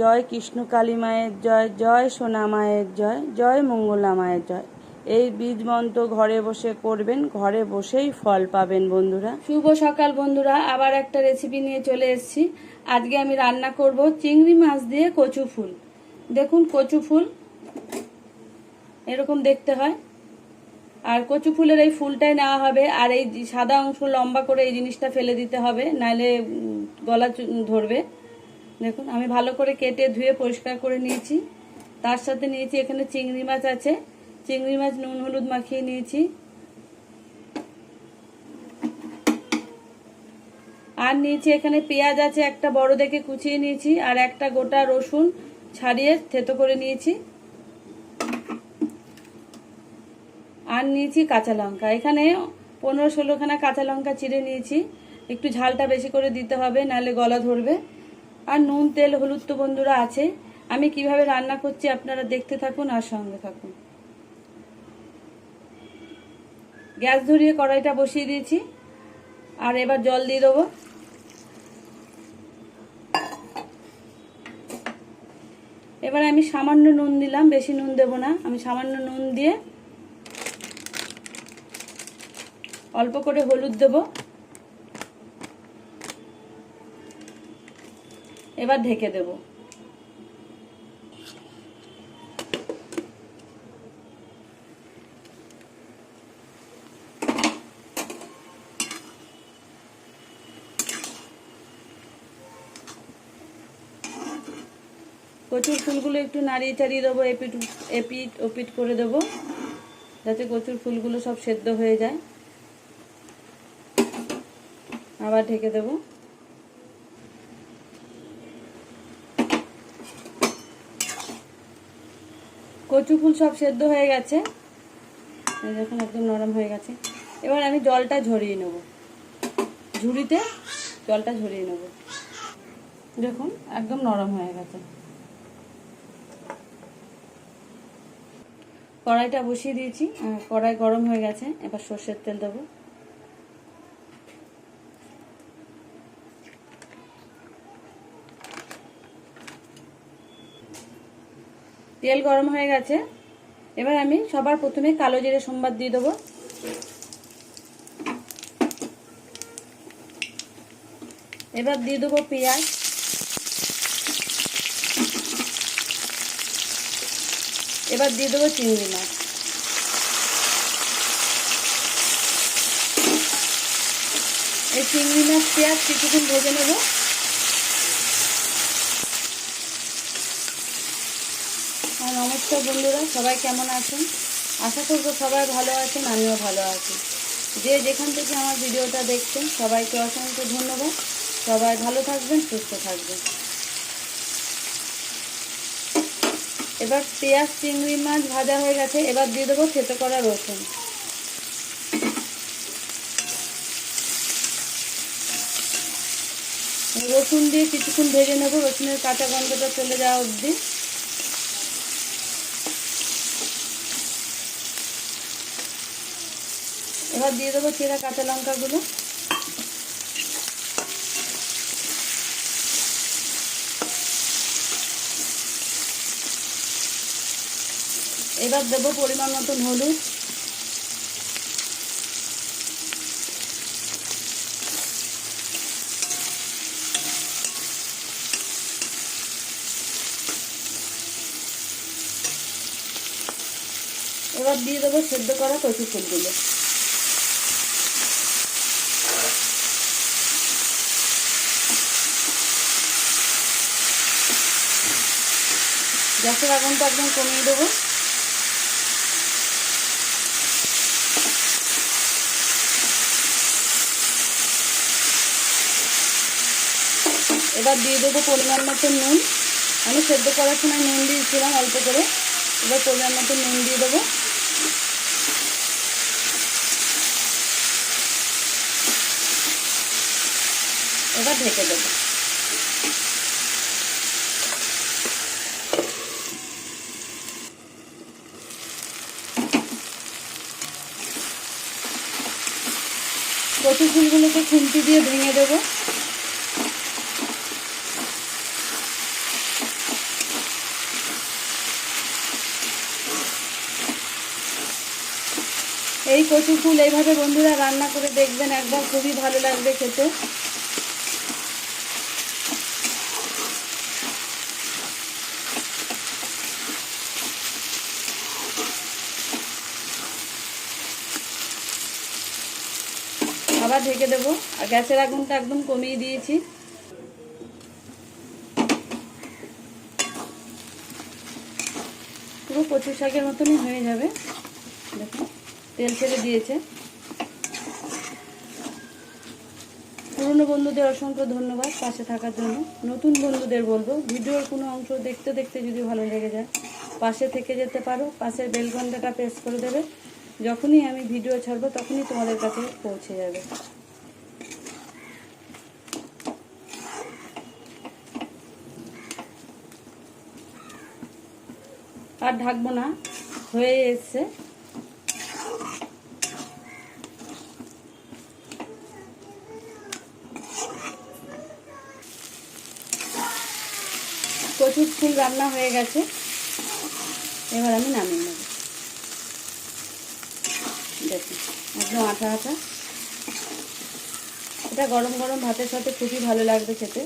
জয় কৃষ্ণ কালী মায়ের জয় জয় সোনা মায়ের জয় জয় মঙ্গলা মায়ের জয়। এই বীজ মন্ত্র ঘরে বসে করবেন, ঘরে বসেই ফল পাবেন বন্ধুরা। শুভ সকাল বন্ধুরা, আবার একটা রেসিপি নিয়ে চলে এসেছি। আজকে আমি রান্না করব চিংড়ি মাছ দিয়ে কচু ফুল। দেখুন কচু ফুল এরকম দেখতে হয়। আর কচু ফুলের এই ফুলটাই নেওয়া হবে, আর এই সাদা অংশ লম্বা করে এই জিনিসটা ফেলে দিতে হবে, নাহলে গলা ধরবে। দেখুন, আমি ভালো করে কেটে ধুয়ে পরিষ্কার করে নিয়েছি। তার সাথে নিয়েছি এখানে চিংড়ি মাছ আছে। চিংড়ি মাছ নুন হলুদ মাখিয়ে নিয়েছি। আর নিয়েছি এখানে পেঁয়াজ আছে, একটা বড় দেখে কুচিয়ে নিয়েছি, আর একটা গোটা রসুন ছাড়িয়ে থেতো করে নিয়েছি। আর নিয়েছি কাঁচা লঙ্কা। এখানে পনেরো ষোলোখানা কাঁচা লঙ্কা চিড়ে নিয়েছি। একটু ঝালটা বেশি করে দিতে হবে, নাহলে গলা ধরবে। আর নুন, তেল, হলুদ তো বন্ধুরা আছে। আমি কীভাবে রান্না করছি আপনারা দেখতে থাকুন আর সঙ্গে থাকুন। গ্যাস ধরিয়ে কড়াইটা বসিয়ে দিয়েছি। আর এবার জল দিয়ে দেবো। এবার আমি সামান্য নুন দিলাম, বেশি নুন দেব না। আমি সামান্য নুন দিয়ে অল্প করে হলুদ দেব। এবার ঢেকে দেব। কচুর ফুলগুলো একটু নাড়িয়ে চাড়িয়ে দেবো, এপিট এপিট, ওপিট করে দেবো, যাতে কচুর ফুলগুলো সব সেদ্ধ হয়ে যায়। আবার ঢেকে দেব। কচু ফুল সব সেদ্ধ হয়ে গেছে। দেখুন, একদম নরম হয়ে গেছে। এবার আমি জলটা ঝরিয়ে নেব। ঝুড়িতে জলটা ঝরিয়ে নেব। দেখুন, একদম নরম হয়ে গেছে। কড়াইটা বসিয়ে দিয়েছি। কড়াই গরম হয়ে গেছে। এবার সর্ষের তেল দেবো। তেল গরম হয়ে গেছে। এবার আমি সবার প্রথমে কালো জিরে সোমবার দিয়ে দেবো। এবার দিয়ে দেবো পেঁয়াজ। এবার দিয়ে দেবো চিংড়ি মাছ। এই চিংড়ি মাছ পেঁয়াজ কিছুক্ষণ ভেজে নেব আর নমস্কার বন্ধুরা, সবাই কেমন আছেন? আশা করব সবাই ভালো আছেন, আমিও ভালো আছি। যে যেখান থেকে আমার ভিডিওটা দেখছেন, সবাইকে অসংখ্য ধন্যবাদ। সবাই ভালো থাকবেন, সুস্থ থাকবেন। এবার পেঁয়াজ, চিংড়ি মাছ ভাজা হয়ে গেছে, এবার দিয়ে দেবো থেতো করা রসুন। রসুন দিয়ে কিছুক্ষণ ভেজে নেব, রসুনের কাঁচা গন্ধটা চলে যাওয়া অবধি। এবার দিয়ে দেবো চেরা কাঁচা লঙ্কাগুলো। এবার দেবো পরিমাণ মতন হলুদ। এবার দিয়ে দেবো সেদ্ধ করা কচু ফুলগুলো। গ্যাসের আগুনটা একদম কমিয়ে দেবো। এবার দিয়ে দেবো পরিমাণ মতো নুন। আমি সেদ্ধ করার সময় নুন দিয়েছিলাম অল্প করে। এবার পরিমাণ মতো নুন দিয়ে দেবো। এবার ঢেকে দেবো। কচু ফুলগুলোকে খুন্তি দিয়ে ভেঙে দেব। এই কচু ফুল এইভাবে বন্ধুরা রান্না করে দেখবেন, একবার খুবই ভালো লাগবে খেতে। আবার ঢেকে দেবো। আর গ্যাসের আগুনটা একদম কমিয়ে দিয়েছি। পুরো কচু শাকের মতনই হয়ে যাবে। দেখুন তেল ছেড়ে দিয়েছে। পুরনো বন্ধুদের অসংখ্য ধন্যবাদ পাশে থাকার জন্য। নতুন বন্ধুদের বলব, ভিডিওর কোনো অংশ দেখতে দেখতে যদি ভালো লেগে যায়, পাশে থেকে যেতে পারো। পাশের বেল ঘন্টাটা প্রেস করে দেবে। যখনই আমি ভিডিও ছাড়বো, তখনই তোমাদের কাছে পৌঁছে যাবে। আর ঢাকবো না, হয়ে এসছে। কচুর ফুল রান্না হয়ে গেছে। এবার আমি নামিয়ে নেব। দেখুন একদম আঠা আঠা। এটা গরম গরম ভাতের সাথে খুবই ভালো লাগবে খেতে।